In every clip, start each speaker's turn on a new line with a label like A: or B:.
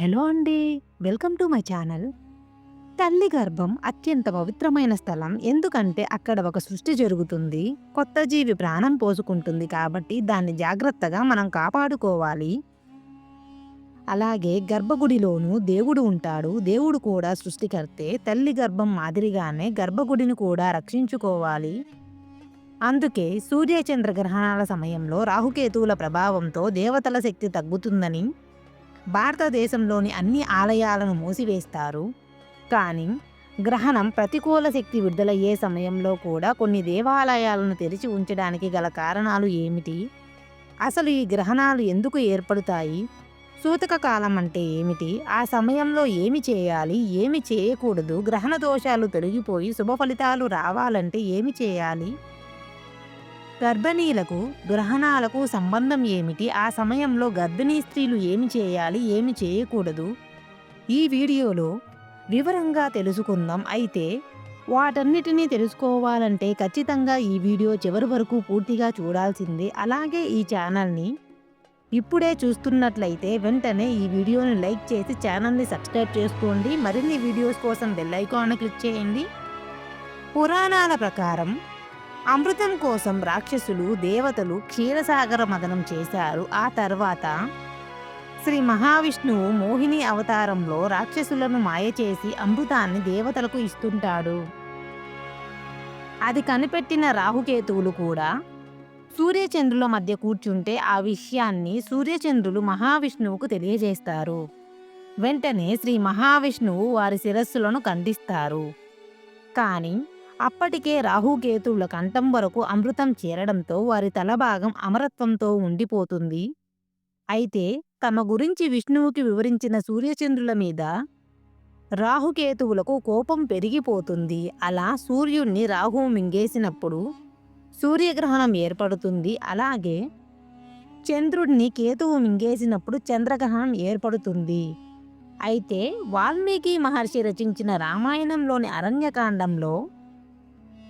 A: Hello అండి. Welcome to my channel. తల్లి గర్భం అత్యంత పవిత్రమైన స్థలం. ఎందుకంటే అక్కడ ఒక సృష్టి జరుగుతుంది. కొత్త జీవి ప్రాణం పోసుకుంటుంది కాబట్టి దాన్ని జాగ్రత్తగా మనం కాపాడుకోవాలి. అలాగే గర్భగుడిలోనూ దేవుడు ఉంటాడు. దేవుడు కూడా సృష్టికర్తే. తల్లి గర్భం మాదిరిగానే గర్భగుడిని కూడా రక్షించుకోవాలి. అందుకే సూర్యచంద్ర గ్రహణాల సమయంలో రాహుకేతువుల ప్రభావంతో దేవతల శక్తి తగ్గుతుందని భారతదేశంలోని అన్ని ఆలయాలను మూసివేస్తారు. కానీ గ్రహణం ప్రతికూల శక్తి విడుదలయ్యే సమయంలో కూడా కొన్ని దేవాలయాలను తెరిచి ఉంచడానికి గల కారణాలు ఏమిటి? అసలు ఈ గ్రహణాలు ఎందుకు ఏర్పడతాయి? సూతక కాలం అంటే ఏమిటి? ఆ సమయంలో ఏమి చేయాలి? ఏమి చేయకూడదు? గ్రహణ దోషాలు తొలగిపోయి శుభ ఫలితాలు రావాలంటే ఏమి చేయాలి? గర్భిణీలకు గ్రహణాలకు సంబంధం ఏమిటి? ఆ సమయంలో గర్భిణీ స్త్రీలు ఏమి చేయాలి? ఏమి చేయకూడదు? ఈ వీడియోలో వివరంగా తెలుసుకుందాం. అయితే వాటన్నిటినీ తెలుసుకోవాలంటే ఖచ్చితంగా ఈ వీడియో చివరి వరకు పూర్తిగా చూడాల్సిందే. అలాగే ఈ ఛానల్ని ఇప్పుడే చూస్తున్నట్లయితే వెంటనే ఈ వీడియోని లైక్ చేసి ఛానల్ని సబ్స్క్రైబ్ చేసుకోండి. మరిన్ని వీడియోస్ కోసం బెల్ ఐకాన్ క్లిక్ చేయండి. పురాణాల ప్రకారం అమృతం కోసం రాక్షసులు దేవతలు క్షీరసాగర మదనం చేశారు. ఆ తర్వాత శ్రీ మహావిష్ణువు మోహిని అవతారంలో రాక్షసులను మాయ చేసి అమృతాన్ని దేవతలకు ఇస్తుంటాడు. అది కనిపెట్టిన రాహుకేతువులు కూడా సూర్యచంద్రుల మధ్య కూర్చుంటే ఆ విషయాన్ని సూర్యచంద్రులు మహావిష్ణువుకు తెలియజేస్తారు. వెంటనే శ్రీ మహావిష్ణువు వారి శిరస్సులను ఖండిస్తారు. కానీ అప్పటికే రాహుకేతువుల కంఠం వరకు అమృతం చేరడంతో వారి తలభాగం అమరత్వంతో ఉండిపోతుంది. అయితే తమ గురించి విష్ణువుకి వివరించిన సూర్యచంద్రుల మీద రాహుకేతువులకు కోపం పెరిగిపోతుంది. అలా సూర్యుణ్ణి రాహు మింగేసినప్పుడు సూర్యగ్రహణం ఏర్పడుతుంది. అలాగే చంద్రుడిని కేతువు మింగేసినప్పుడు చంద్రగ్రహణం ఏర్పడుతుంది. అయితే వాల్మీకి మహర్షి రచించిన రామాయణంలోని అరణ్యకాండంలో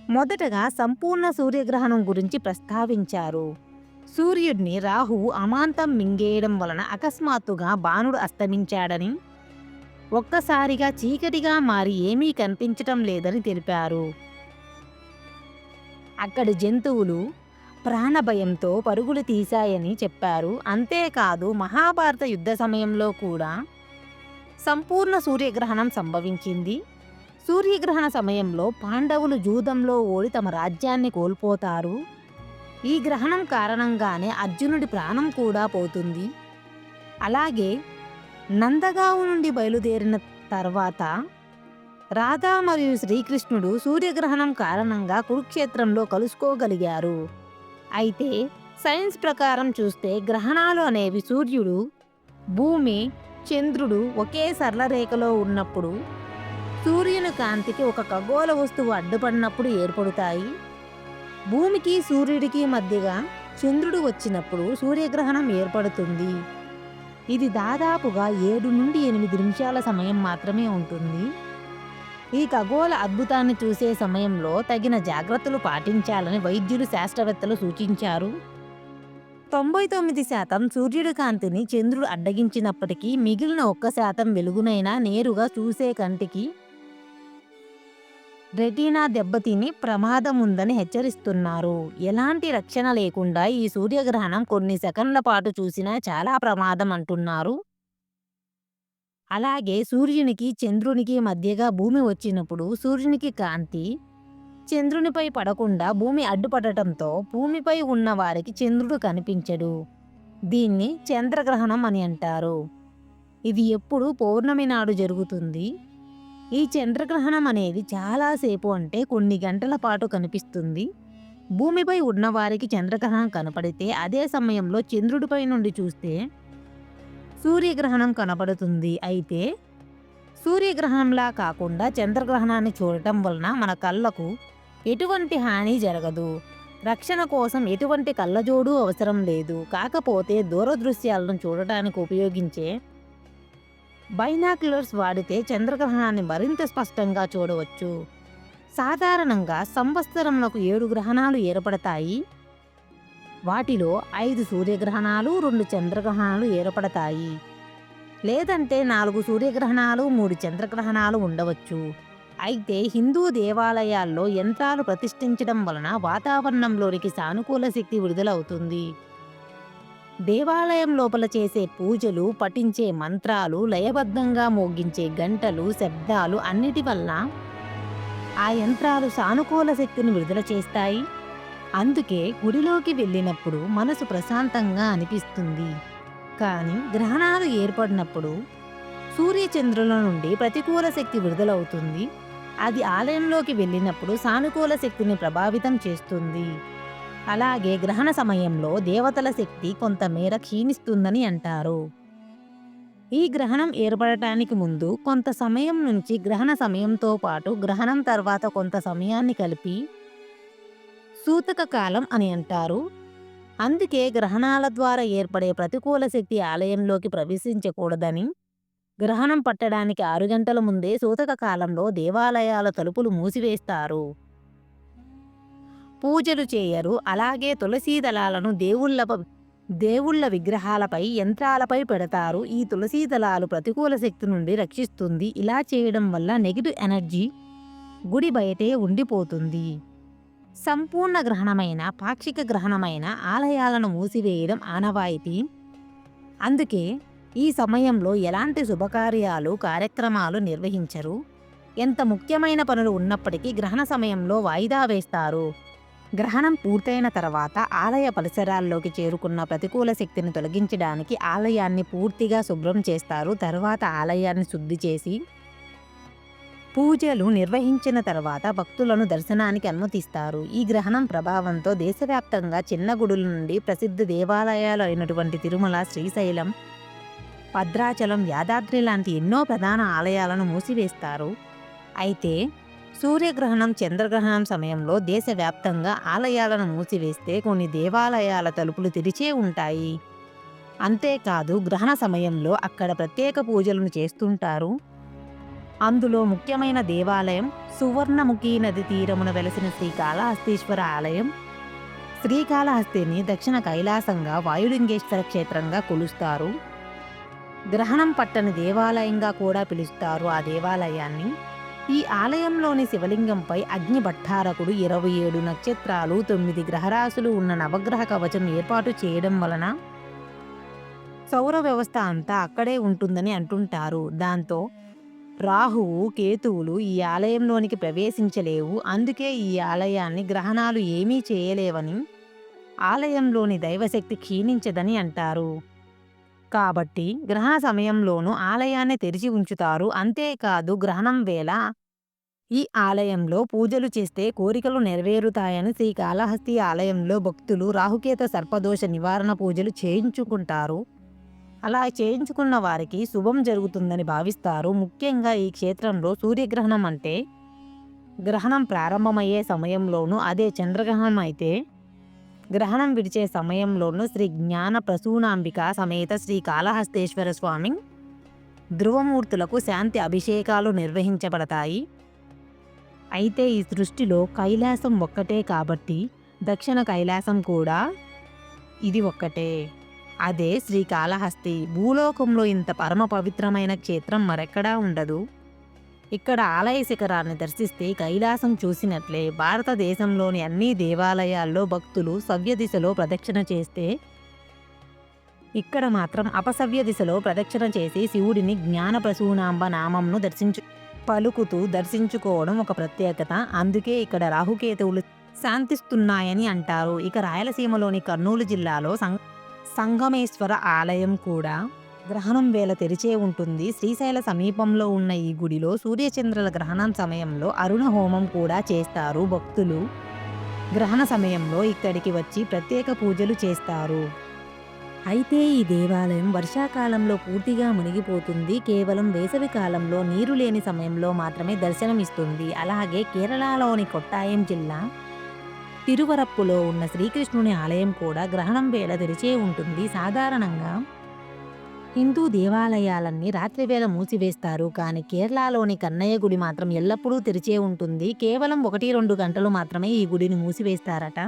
A: మొదటగా సంపూర్ణ సూర్యగ్రహణం గురించి ప్రస్తావించారు. సూర్యుడిని రాహువు అమాంతం మింగేయడం వలన అకస్మాత్తుగా బాణుడు అస్తమించాడని ఒక్కసారిగా చీకటిగా మారి ఏమీ కనిపించటం లేదని తెలిపారు. అక్కడి జంతువులు ప్రాణభయంతో పరుగులు తీశాయని చెప్పారు. అంతేకాదు మహాభారత యుద్ధ సమయంలో కూడా సంపూర్ణ సూర్యగ్రహణం సంభవించింది. సూర్యగ్రహణ సమయంలో పాండవులు జూదంలో ఓడి తమ రాజ్యాన్ని కోల్పోతారు. ఈ గ్రహణం కారణంగానే అర్జునుడి ప్రాణం కూడా పోతుంది. అలాగే నందగావు నుండి బయలుదేరిన తర్వాత రాధా మరియు శ్రీకృష్ణుడు సూర్యగ్రహణం కారణంగా కురుక్షేత్రంలో కలుసుకోగలిగారు. అయితే సైన్స్ ప్రకారం చూస్తే గ్రహణాలు అనేవి సూర్యుడు భూమి చంద్రుడు ఒకే సరళ రేఖలో ఉన్నప్పుడు సూర్యుని కాంతికి ఒక ఖగోళ వస్తువు అడ్డుపడినప్పుడు ఏర్పడతాయి. భూమికి సూర్యుడికి మధ్యగా చంద్రుడు వచ్చినప్పుడు సూర్యగ్రహణం ఏర్పడుతుంది. ఇది దాదాపుగా ఏడు నుండి ఎనిమిది నిమిషాల సమయం మాత్రమే ఉంటుంది. ఈ ఖగోళ అద్భుతాన్ని చూసే సమయంలో తగిన జాగ్రత్తలు పాటించాలని వైద్యులు శాస్త్రవేత్తలు సూచించారు. తొంభై తొమ్మిది శాతం సూర్యుడి కాంతిని చంద్రుడు అడ్డగించినప్పటికీ మిగిలిన ఒక్క శాతం వెలుగునైనా నేరుగా చూసే కంటికి రెటీనా దెబ్బతిని ప్రమాదం ఉందని హెచ్చరిస్తున్నారు. ఎలాంటి రక్షణ లేకుండా ఈ సూర్యగ్రహణం కొన్ని సెకండ్ల పాటు చూసినా చాలా ప్రమాదం అంటున్నారు. అలాగే సూర్యునికి చంద్రునికి మధ్యగా భూమి వచ్చినప్పుడు సూర్యునికి కాంతి చంద్రునిపై పడకుండా భూమి అడ్డుపడటంతో భూమిపై ఉన్న వారికి చంద్రుడు కనిపించడు. దీన్ని చంద్రగ్రహణం అని అంటారు. ఇది ఎప్పుడు పౌర్ణమి నాడు జరుగుతుంది. ఈ చంద్రగ్రహణం అనేది చాలాసేపు అంటే కొన్ని గంటల పాటు కనిపిస్తుంది. భూమిపై ఉన్నవారికి చంద్రగ్రహణం కనపడితే అదే సమయంలో చంద్రుడిపై నుండి చూస్తే సూర్యగ్రహణం కనపడుతుంది. అయితే సూర్యగ్రహణంలా కాకుండా చంద్రగ్రహణాన్ని చూడటం వలన మన కళ్ళకు ఎటువంటి హాని జరగదు. రక్షణ కోసం ఎటువంటి కళ్ళజోడు అవసరం లేదు. కాకపోతే దూరదృశ్యాలను చూడటానికి ఉపయోగించే బైనాక్యులర్స్ వాడితే చంద్రగ్రహణాన్ని మరింత స్పష్టంగా చూడవచ్చు. సాధారణంగా సంవత్సరంలోకి ఏడు గ్రహణాలు ఏర్పడతాయి. వాటిలో ఐదు సూర్యగ్రహణాలు రెండు చంద్రగ్రహణాలు ఏర్పడతాయి. లేదంటే నాలుగు సూర్యగ్రహణాలు మూడు చంద్రగ్రహణాలు ఉండవచ్చు. అయితే హిందూ దేవాలయాల్లో యంత్రాలు ప్రతిష్ఠించడం వలన వాతావరణంలోనికి సానుకూల శక్తి విడుదలవుతుంది. దేవాలయం లోపల చేసే పూజలు పఠించే మంత్రాలు లయబద్ధంగా మోగించే గంటలు శబ్దాలు అన్నిటి వల్ల ఆ యంత్రాలు సానుకూల శక్తిని విడుదల చేస్తాయి. అందుకే గుడిలోకి వెళ్ళినప్పుడు మనసు ప్రశాంతంగా అనిపిస్తుంది. కానీ గ్రహణాలు ఏర్పడినప్పుడు సూర్యచంద్రుల నుండి ప్రతికూల శక్తి విడుదలవుతుంది. అది ఆలయంలోకి వెళ్ళినప్పుడు సానుకూల శక్తిని ప్రభావితం చేస్తుంది. అలాగే గ్రహణ సమయంలో దేవతల శక్తి కొంతమేర క్షీణిస్తుందని అంటారు. ఈ గ్రహణం ఏర్పడటానికి ముందు కొంత సమయం నుంచి గ్రహణ సమయంతో పాటు గ్రహణం తర్వాత కొంత సమయాన్ని కలిపి సూతక కాలం అని అంటారు. అందుకే గ్రహణాల ద్వారా ఏర్పడే ప్రతికూల శక్తి ఆలయంలోకి ప్రవేశించకూడదని గ్రహణం పట్టడానికి ఆరు గంటల ముందే సూతక కాలంలో దేవాలయాల తలుపులు మూసివేస్తారు. పూజలు చేయరు. అలాగే తులసీ దళాలను దేవుళ్ళ దేవుళ్ళ విగ్రహాలపై యంత్రాలపై పెడతారు. ఈ తులసీ దళాలు ప్రతికూల శక్తి నుండి రక్షిస్తుంది. ఇలా చేయడం వల్ల నెగిటివ్ ఎనర్జీ గుడి బయటే ఉండిపోతుంది. సంపూర్ణ గ్రహణమైన పాక్షిక గ్రహణమైన ఆలయాలను మూసివేయడం ఆనవాయితీ. అందుకే ఈ సమయంలో ఎలాంటి శుభకార్యాలు కార్యక్రమాలు నిర్వహించరు. ఎంత ముఖ్యమైన పనులు ఉన్నప్పటికీ గ్రహణ సమయంలో వాయిదా వేస్తారు. గ్రహణం పూర్తయిన తర్వాత ఆలయ పరిసరాల్లోకి చేరుకున్న ప్రతికూల శక్తిని తొలగించడానికి ఆలయాన్ని పూర్తిగా శుభ్రం చేస్తారు. తర్వాత ఆలయాన్ని శుద్ధి చేసి పూజలు నిర్వహించిన తర్వాత భక్తులను దర్శనానికి అనుమతిస్తారు. ఈ గ్రహణం ప్రభావంతో దేశవ్యాప్తంగా చిన్న గుడుల నుండి ప్రసిద్ధ దేవాలయాలు అయినటువంటి తిరుమల శ్రీశైలం భద్రాచలం యాదాద్రి లాంటి ఎన్నో ప్రధాన ఆలయాలను మూసివేస్తారు. అయితే సూర్యగ్రహణం చంద్రగ్రహణం సమయంలో దేశవ్యాప్తంగా ఆలయాలను మూసివేస్తే కొన్ని దేవాలయాల తలుపులు తెరిచే ఉంటాయి. అంతేకాదు గ్రహణ సమయంలో అక్కడ ప్రత్యేక పూజలను చేస్తుంటారు. అందులో ముఖ్యమైన దేవాలయం సువర్ణముఖి నది తీరమున వెలసిన శ్రీకాళహస్తీశ్వర ఆలయం. శ్రీకాళహస్తిని దక్షిణ కైలాసంగా వాయులింగేశ్వర క్షేత్రంగా కొలుస్తారు. గ్రహణం పట్టని దేవాలయంగా కూడా పిలుస్తారు ఆ దేవాలయాన్ని. ఈ ఆలయంలోని శివలింగంపై అగ్ని భట్టారకుడు ఇరవై ఏడు నక్షత్రాలు తొమ్మిది గ్రహరాశులు ఉన్న నవగ్రహ కవచం ఏర్పాటు చేయడం వలన సౌర వ్యవస్థ అంతా అక్కడే ఉంటుందని అంటుంటారు. దాంతో రాహువు కేతువులు ఈ ఆలయంలోనికి ప్రవేశించలేవు. అందుకే ఈ ఆలయాన్ని గ్రహణాలు ఏమీ చేయలేవని ఆలయంలోని దైవశక్తి క్షీణించదని అంటారు. కాబట్టి గ్రహణ సమయంలోనూ ఆలయాన్ని తెరిచి ఉంచుతారు. అంతేకాదు గ్రహణం వేళ ఈ ఆలయంలో పూజలు చేస్తే కోరికలు నెరవేరుతాయని శ్రీకాళహస్తి ఆలయంలో భక్తులు రాహుకేత సర్పదోష నివారణ పూజలు చేయించుకుంటారు. అలా చేయించుకున్న వారికి శుభం జరుగుతుందని భావిస్తారు. ముఖ్యంగా ఈ క్షేత్రంలో సూర్యగ్రహణం అంటే గ్రహణం ప్రారంభమయ్యే సమయంలోనూ అదే చంద్రగ్రహణం అయితే గ్రహణం విడిచే సమయంలోనూ శ్రీ జ్ఞాన ప్రసూనాంబిక సమేత శ్రీ కాళహస్తేశ్వర స్వామి ధ్రువమూర్తులకు శాంతి అభిషేకాలు నిర్వహించబడతాయి. అయితే ఈ సృష్టిలో కైలాసం ఒక్కటే కాబట్టి దక్షిణ కైలాసం కూడా ఇది ఒక్కటే. అదే శ్రీకాళహస్తి భూలోకంలో ఇంత పరమ పవిత్రమైన క్షేత్రం మరెక్కడా ఉండదు. ఇక్కడ ఆలయ శిఖరాన్ని దర్శిస్తే కైలాసం చూసినట్లే భారతదేశంలోని అన్ని దేవాలయాల్లో భక్తులు సవ్య దిశలో ప్రదక్షిణ చేస్తే ఇక్కడ మాత్రం అపసవ్య దిశలో ప్రదక్షిణ చేసి శివుడిని జ్ఞాన ప్రసూనాంబ నామంను దర్శించు పలుకుతూ దర్శించుకోవడం ఒక ప్రత్యేకత. అందుకే ఇక్కడ రాహుకేతువులు శాంతిస్తున్నాయని అంటారు. ఇక రాయలసీమలోని కర్నూలు జిల్లాలో సం సంగమేశ్వర ఆలయం కూడా గ్రహణం వేళ తెరిచే ఉంటుంది. శ్రీశైల సమీపంలో ఉన్న ఈ గుడిలో సూర్యచంద్రుల గ్రహణం సమయంలో అరుణ హోమం కూడా చేస్తారు భక్తులు. గ్రహణ సమయంలో ఇక్కడికి వచ్చి ప్రత్యేక పూజలు చేస్తారు. అయితే ఈ దేవాలయం వర్షాకాలంలో పూర్తిగా మునిగిపోతుంది. కేవలం వేసవి కాలంలో నీరు లేని సమయంలో మాత్రమే దర్శనమిస్తుంది. అలాగే కేరళలోని కొట్టాయం జిల్లా తిరువరప్పులో ఉన్న శ్రీకృష్ణుని ఆలయం కూడా గ్రహణం వేళ తెరిచే ఉంటుంది. సాధారణంగా హిందూ దేవాలయాలన్నీ రాత్రివేళ మూసివేస్తారు. కానీ కేరళలోని కన్నయ్య గుడి మాత్రం ఎల్లప్పుడూ తెరిచే ఉంటుంది. కేవలం ఒకటి రెండు గంటలు మాత్రమే ఈ గుడిని మూసివేస్తారట.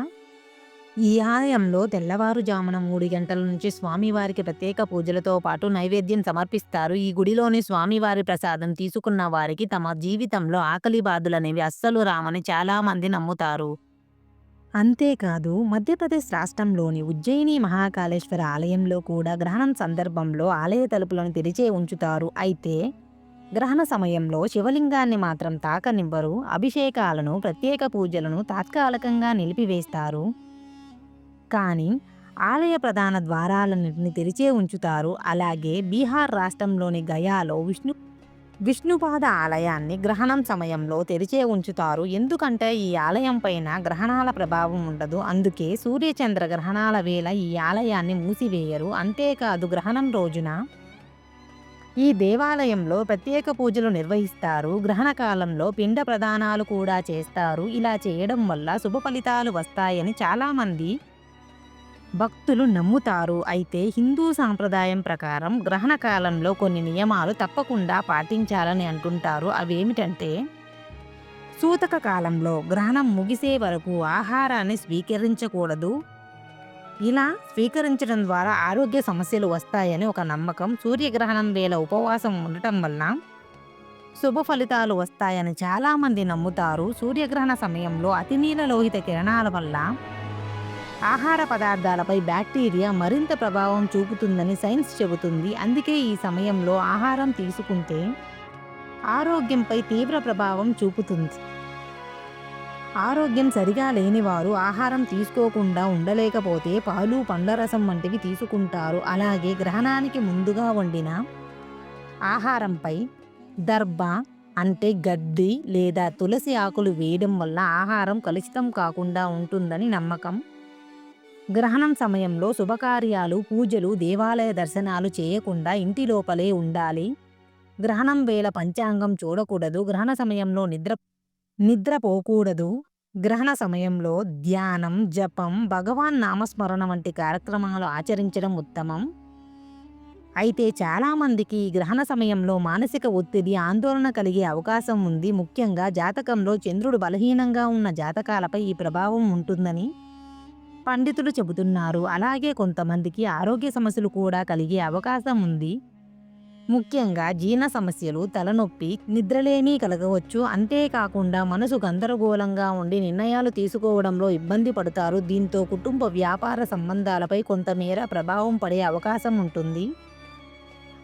A: ఈ ఆలయంలో తెల్లవారుజామున మూడు గంటల నుంచి స్వామివారికి ప్రత్యేక పూజలతో పాటు నైవేద్యం సమర్పిస్తారు. ఈ గుడిలోని స్వామివారి ప్రసాదం తీసుకున్న వారికి తమ జీవితంలో ఆకలి బాధలనేవి అస్సలు రామని చాలామంది నమ్ముతారు. అంతేకాదు మధ్యప్రదేశ్ రాష్ట్రంలోని ఉజ్జయిని మహాకాళేశ్వర ఆలయంలో కూడా గ్రహణం సందర్భంలో ఆలయ తలుపులను తెరిచే ఉంచుతారు. అయితే గ్రహణ సమయంలో శివలింగాన్ని మాత్రం తాకనివ్వరు. అభిషేకాలను ప్రత్యేక పూజలను తాత్కాలికంగా నిలిపివేస్తారు. కానీ ఆలయ ప్రధాన ద్వారాలన్నింటిని తెరిచే ఉంచుతారు. అలాగే బీహార్ రాష్ట్రంలోని గయాలో విష్ణు విష్ణుపాద ఆలయాన్ని గ్రహణం సమయంలో తెరిచే ఉంచుతారు. ఎందుకంటే ఈ ఆలయం పైన గ్రహణాల ప్రభావం ఉండదు. అందుకే సూర్యచంద్ర గ్రహణాల వేళ ఈ ఆలయాన్ని మూసివేయరు. అంతేకాదు గ్రహణం రోజున ఈ దేవాలయంలో ప్రత్యేక పూజలు నిర్వహిస్తారు. గ్రహణ కాలంలో పిండ ప్రదానాలు కూడా చేస్తారు. ఇలా చేయడం వల్ల శుభ ఫలితాలు వస్తాయని చాలామంది భక్తులు నమ్ముతారు. అయితే హిందూ సాంప్రదాయం ప్రకారం గ్రహణ కాలంలో కొన్ని నియమాలు తప్పకుండా పాటించాలని అంటుంటారు. అవేమిటంటే సూతక కాలంలో గ్రహణం ముగిసే వరకు ఆహారాన్ని స్వీకరించకూడదు. ఇలా స్వీకరించడం ద్వారా ఆరోగ్య సమస్యలు వస్తాయని ఒక నమ్మకం. సూర్యగ్రహణం వేళ ఉపవాసం ఉండటం వల్ల శుభ ఫలితాలు వస్తాయని చాలామంది నమ్ముతారు. సూర్యగ్రహణ సమయంలో అతినీల లోహిత కిరణాల వల్ల ఆహార పదార్థాలపై బ్యాక్టీరియా మరింత ప్రభావం చూపుతుందని సైన్స్ చెబుతుంది. అందుకే ఈ సమయంలో ఆహారం తీసుకుంటే ఆరోగ్యంపై తీవ్ర ప్రభావం చూపుతుంది. ఆరోగ్యం సరిగా లేని వారు ఆహారం తీసుకోకుండా ఉండలేకపోతే పాలు పండ్ల రసం వంటివి తీసుకుంటారు. అలాగే గ్రహణానికి ముందుగా వండిన ఆహారంపై దర్భ అంటే గడ్డి లేదా తులసి ఆకులు వేయడం వల్ల ఆహారం కలుషితం కాకుండా ఉంటుందని నమ్మకం. గ్రహణం సమయంలో శుభకార్యాలు పూజలు దేవాలయ దర్శనాలు చేయకుండా ఇంటి లోపలే ఉండాలి. గ్రహణం వేళ పంచాంగం చూడకూడదు. గ్రహణ సమయంలో నిద్ర నిద్రపోకూడదు గ్రహణ సమయంలో ధ్యానం జపం భగవాన్ నామస్మరణ వంటి కార్యక్రమాలు ఆచరించడం ఉత్తమం. అయితే చాలామందికి గ్రహణ సమయంలో మానసిక ఒత్తిడి ఆందోళన కలిగే అవకాశం ఉంది. ముఖ్యంగా జాతకంలో చంద్రుడు బలహీనంగా ఉన్న జాతకాలపై ఈ ప్రభావం ఉంటుందని పండితులు చెబుతున్నారు. అలాగే కొంతమందికి ఆరోగ్య సమస్యలు కూడా కలిగే అవకాశం ఉంది. ముఖ్యంగా జీర్ణ సమస్యలు తలనొప్పి నిద్రలేమీ కలగవచ్చు. అంతేకాకుండా మనసు గందరగోళంగా ఉండి నిర్ణయాలు తీసుకోవడంలో ఇబ్బంది పడతారు. దీంతో కుటుంబ వ్యాపార సంబంధాలపై కొంతమేర ప్రభావం పడే అవకాశం ఉంటుంది.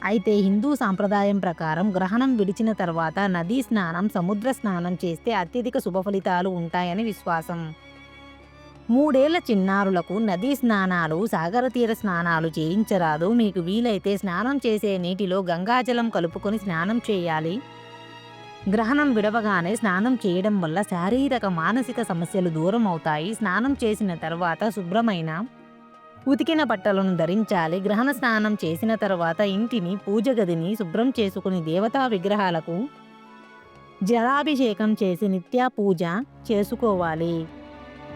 A: అయితే హిందూ సాంప్రదాయం ప్రకారం గ్రహణం విడిచిన తర్వాత నదీ స్నానం సముద్ర స్నానం చేస్తే అత్యధిక శుభ ఫలితాలు ఉంటాయని విశ్వాసం. మూడేళ్ళ చిన్నారులకు నదీ స్నానాలు సాగర తీర స్నానాలు చేయించరాదు. మీకు వీలైతే స్నానం చేసే నీటిలో గంగాజలం కలుపుకొని స్నానం చేయాలి. గ్రహణం విడవగానే స్నానం చేయడం వల్ల శారీరక మానసిక సమస్యలు దూరం అవుతాయి. స్నానం చేసిన తర్వాత శుభ్రమైన ఉతికిన బట్టలను ధరించాలి. గ్రహణ స్నానం చేసిన తర్వాత ఇంటిని పూజ గదిని శుభ్రం చేసుకుని దేవతా విగ్రహాలకు జలాభిషేకం చేసి నిత్యా పూజ చేసుకోవాలి.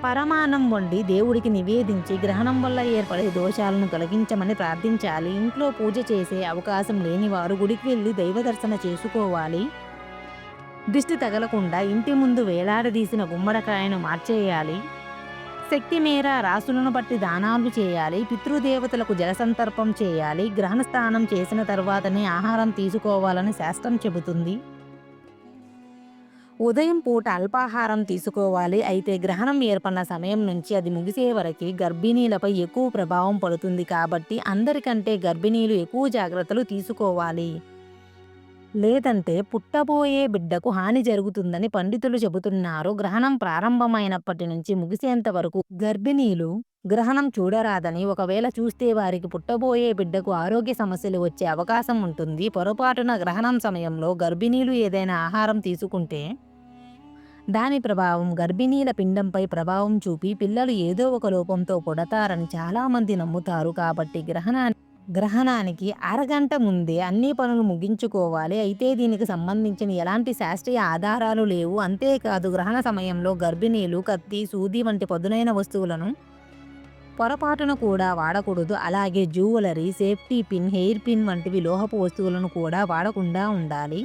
A: పరమానం వండి దేవుడికి నివేదించి గ్రహణం వల్ల ఏర్పడే దోషాలను తొలగించమని ప్రార్థించాలి. ఇంట్లో పూజ చేసే అవకాశం లేని వారు గుడికి వెళ్ళి దైవ దర్శన చేసుకోవాలి. దిష్టి తగలకుండా ఇంటి ముందు వేలాడదీసిన గుమ్మడికాయను మార్చేయాలి. శక్తి మేర రాసులను బట్టి దానాలు చేయాలి. పితృదేవతలకు జలసంతర్పం చేయాలి. గ్రహణ స్నానం చేసిన తర్వాతనే ఆహారం తీసుకోవాలని శాస్త్రం చెబుతుంది. ఉదయం పూట అల్పాహారం తీసుకోవాలి. అయితే గ్రహణం ఏర్పడిన సమయం నుంచి అది ముగిసే వరకు గర్భిణీలపై ఎక్కువ ప్రభావం పడుతుంది కాబట్టి అందరికంటే గర్భిణీలు ఎక్కువ జాగ్రత్తలు తీసుకోవాలి. లేదంటే పుట్టబోయే బిడ్డకు హాని జరుగుతుందని పండితులు చెబుతున్నారు. గ్రహణం ప్రారంభమైనప్పటి నుంచి ముగిసేంత వరకు గర్భిణీలు గ్రహణం చూడరాదని ఒకవేళ చూస్తే వారికి పుట్టబోయే బిడ్డకు ఆరోగ్య సమస్యలు వచ్చే అవకాశం ఉంటుంది. పొరపాటున గ్రహణం సమయంలో గర్భిణీలు ఏదైనా ఆహారం తీసుకుంటే దాని ప్రభావం గర్భిణీల పిండంపై ప్రభావం చూపి పిల్లలు ఏదో ఒక లోపంతో కొడతారని చాలామంది నమ్ముతారు. కాబట్టి గ్రహణాన్ని గ్రహణానికి అరగంట ముందే అన్ని పనులు ముగించుకోవాలి. అయితే దీనికి సంబంధించిన ఎలాంటి శాస్త్రీయ ఆధారాలు లేవు. అంతేకాదు గ్రహణ సమయంలో గర్భిణీలు కత్తి సూది వంటి పదునైన వస్తువులను పొరపాటున కూడా వాడకూడదు. అలాగే jewellery safety pin hair pin వంటివి లోహపు వస్తువులను కూడా వాడకుండా ఉండాలి.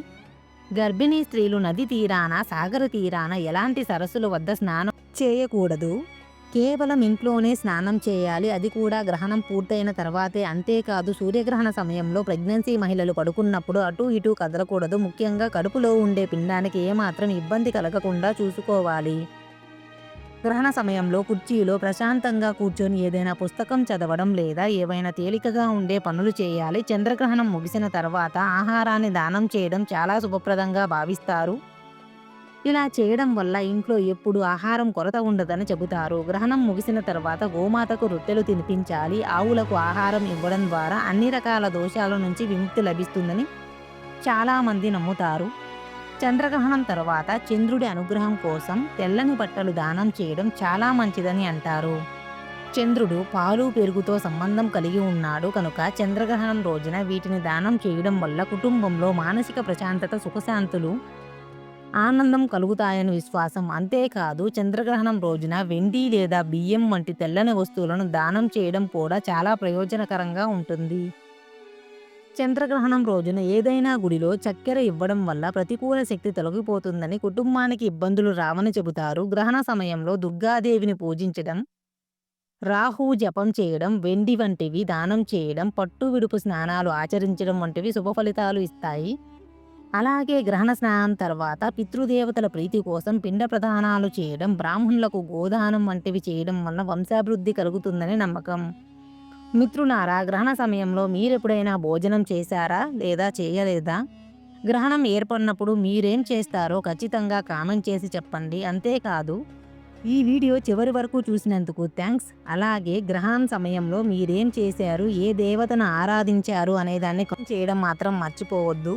A: గర్భిణీ స్త్రీలు నది తీరాన సాగర తీరాన ఎలాంటి సరస్సుల వద్ద స్నానం చేయకూడదు. కేవలం ఇంట్లోనే స్నానం చేయాలి. అది కూడా గ్రహణం పూర్తయిన తర్వాతే. అంతేకాదు సూర్యగ్రహణ సమయంలో ప్రెగ్నెన్సీ మహిళలు పడుకున్నప్పుడు అటు ఇటు కదలకూడదు. ముఖ్యంగా కడుపులో ఉండే పిండానికి ఏమాత్రం ఇబ్బంది కలగకుండా చూసుకోవాలి. గ్రహణ సమయంలో కుర్చీలో ప్రశాంతంగా కూర్చొని ఏదైనా పుస్తకం చదవడం లేదా ఏవైనా తేలికగా ఉండే పనులు చేయాలి. చంద్రగ్రహణం ముగిసిన తర్వాత ఆహారాన్ని దానం చేయడం చాలా శుభప్రదంగా భావిస్తారు. ఇలా చేయడం వల్ల ఇంట్లో ఎప్పుడు ఆహారం కొరత ఉండదని చెబుతారు. గ్రహణం ముగిసిన తర్వాత గోమాతకు రొట్టెలు తినిపించాలి. ఆవులకు ఆహారం ఇవ్వడం ద్వారా అన్ని రకాల దోషాల నుంచి విముక్తి లభిస్తుందని చాలామంది నమ్ముతారు. చంద్రగ్రహణం తర్వాత చంద్రుడి అనుగ్రహం కోసం తెల్లని బట్టలు దానం చేయడం చాలా మంచిదని అంటారు. చంద్రుడు పాలు పెరుగుతో సంబంధం కలిగి ఉన్నాడు కనుక చంద్రగ్రహణం రోజున వీటిని దానం చేయడం వల్ల కుటుంబంలో మానసిక ప్రశాంతత సుఖశాంతులు ఆనందం కలుగుతాయని విశ్వాసం. అంతేకాదు చంద్రగ్రహణం రోజున వెండి లేదా బియ్యం వంటి తెల్లని వస్తువులను దానం చేయడం కూడా చాలా ప్రయోజనకరంగా ఉంటుంది. చంద్రగ్రహణం రోజున ఏదైనా గుడిలో చక్కెర ఇవ్వడం వల్ల ప్రతికూల శక్తి తొలగిపోతుందని కుటుంబానికి ఇబ్బందులు రావని చెబుతారు. గ్రహణ సమయంలో దుర్గాదేవిని పూజించడం రాహు జపం చేయడం వెండి వంటివి దానం చేయడం పట్టు విడుపు స్నానాలు ఆచరించడం వంటివి శుభ ఫలితాలు ఇస్తాయి. అలాగే గ్రహణ స్నానం తర్వాత పితృదేవతల ప్రీతి కోసం పిండ ప్రదానాలు చేయడం బ్రాహ్మణులకు గోదానం వంటివి చేయడం వల్ల వంశాభివృద్ధి కలుగుతుందని నమ్మకం. మిత్రులారా గ్రహణ సమయంలో మీరెప్పుడైనా భోజనం చేశారా లేదా చేయలేదా? గ్రహణం ఏర్పడినప్పుడు మీరేం చేస్తారో ఖచ్చితంగా కామెంట్ చేసి చెప్పండి. అంతేకాదు ఈ వీడియో చివరి వరకు చూసినందుకు థ్యాంక్స్. అలాగే గ్రహణం సమయంలో మీరేం చేశారు ఏ దేవతను ఆరాధించారు అనేదాన్ని చేయడం మాత్రం మర్చిపోవద్దు.